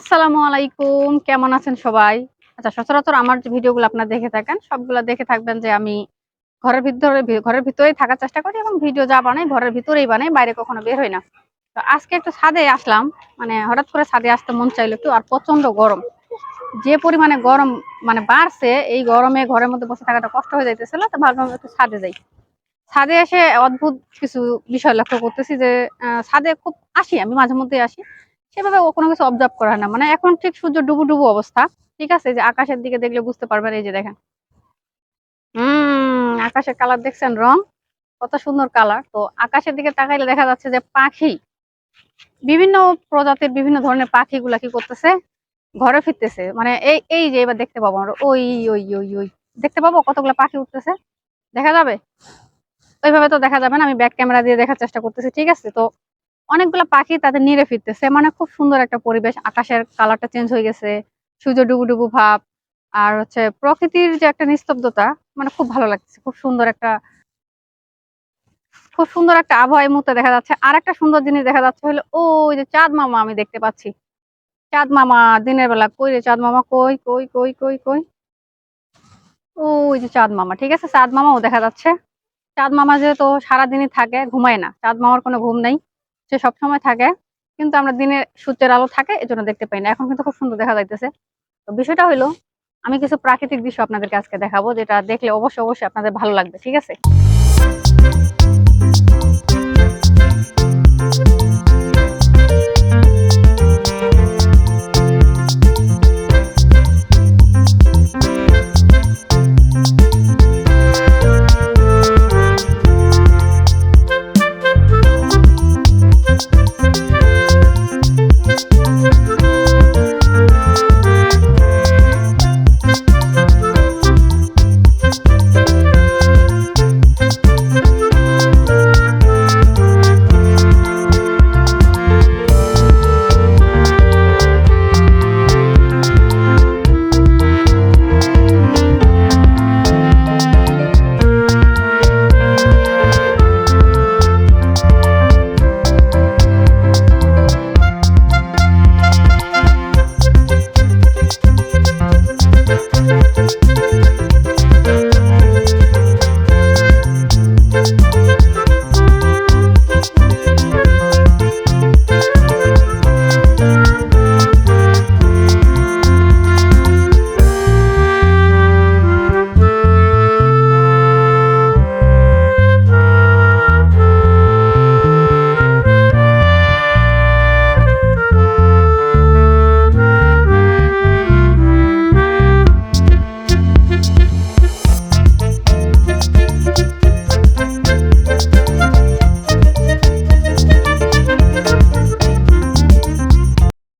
আসসালামু আলাইকুম, কেমন আছেন সবাই? আচ্ছা সচরাচর আমার যে ভিডিওগুলো আপনারা দেখে থাকেন, সবগুলো দেখে থাকবেন যে আমি ঘরের ভিতরে, ঘরের ভিতরেই থাকার চেষ্টা করি এবং ভিডিও যা বানাই, ঘরের ভিতরেই বানাই, বাইরে কখনো বের হই না। তো আজকে একটু ছাদে আসলাম মানে হঠাৎ করে ছাদে আসতে মন চাইলো একটু, আর প্রচণ্ড গরম। যে পরিমাণে গরম মানে বাড়ছে, এই গরমে ঘরের মধ্যে বসে থাকাটা কষ্ট হয়ে যাইতেছিল, তো ভাবলাম একটু ছাদে যাই। ছাদে এসে অদ্ভুত কিছু বিষয় লক্ষ্য করতেছি যে ছাদে খুব আসি আমি মাঝে মধ্যে আসি। সেভাবে ও কোনো কিছু অবজার্ভ করা না। মানে এখন ঠিক সূর্য ডুবু ডুবু অবস্থা, ঠিক আছে? যে আকাশের দিকে দেখলে বুঝতে পারবেন, এই যে দেখেন। হম আকাশের কালার দেখছেন? রং, কত সুন্দর কালার তো আকাশের দিকে তাকাইলে দেখা যাচ্ছে যে পাখি, বিভিন্ন প্রজাতির বিভিন্ন ধরনের পাখিগুলা কি করতেছে? ঘরে ফিরতেছে। মানে এই এই যে এবার দেখতে পাবো আমরা। ওই ওই ওই ওই। দেখতে পাবো কতগুলো পাখি উঠতেছে? দেখা যাবে? ওইভাবে তো দেখা যাবে না। আমি ব্যাক ক্যামেরা দিয়ে দেখার চেষ্টা করতেছি, ঠিক আছে? তো অনেকগুলো পাখি তাদের নিরে ফিরতেছে। মানে খুব সুন্দর একটা পরিবেশ, আকাশের কালারটা চেঞ্জ হয়ে গেছে, সূর্য ডুবু ডুবু ভাব, আর হচ্ছে প্রকৃতির যে একটা নিস্তব্ধতা মানে খুব ভালো লাগছে খুব সুন্দর একটা, খুব সুন্দর একটা আবহাওয়া মুহূর্তে দেখা যাচ্ছে। আর একটা সুন্দর জিনিস দেখা যাচ্ছে হলো ওই যে চাঁদ মামা আমি দেখতে পাচ্ছি। চাঁদ মামা, দিনের বেলা কই রে চাঁদ মামা? কই কই কই কই কই? ওই যে চাঁদ মামা, ঠিক আছে? চাঁদ মামাও দেখা যাচ্ছে। চাঁদ মামা যেহেতু সারাদিনই থাকে, ঘুমায় না। চাঁদ মামার কোনো ঘুম নেই। সে সবসময় থাকে, কিন্তু আমরা দিনে সূর্যের আলো থাকে, এজন্য দেখতে পাই না। এখন কিন্তু খুব সুন্দর দেখা যাইতেছে। তো বিষয়টা হইল, আমি কিছু প্রাকৃতিক দৃশ্য আপনাদেরকে আজকে দেখাবো, যেটা দেখলে অবশ্যই অবশ্যই আপনাদের ভালো লাগবে, ঠিক আছে?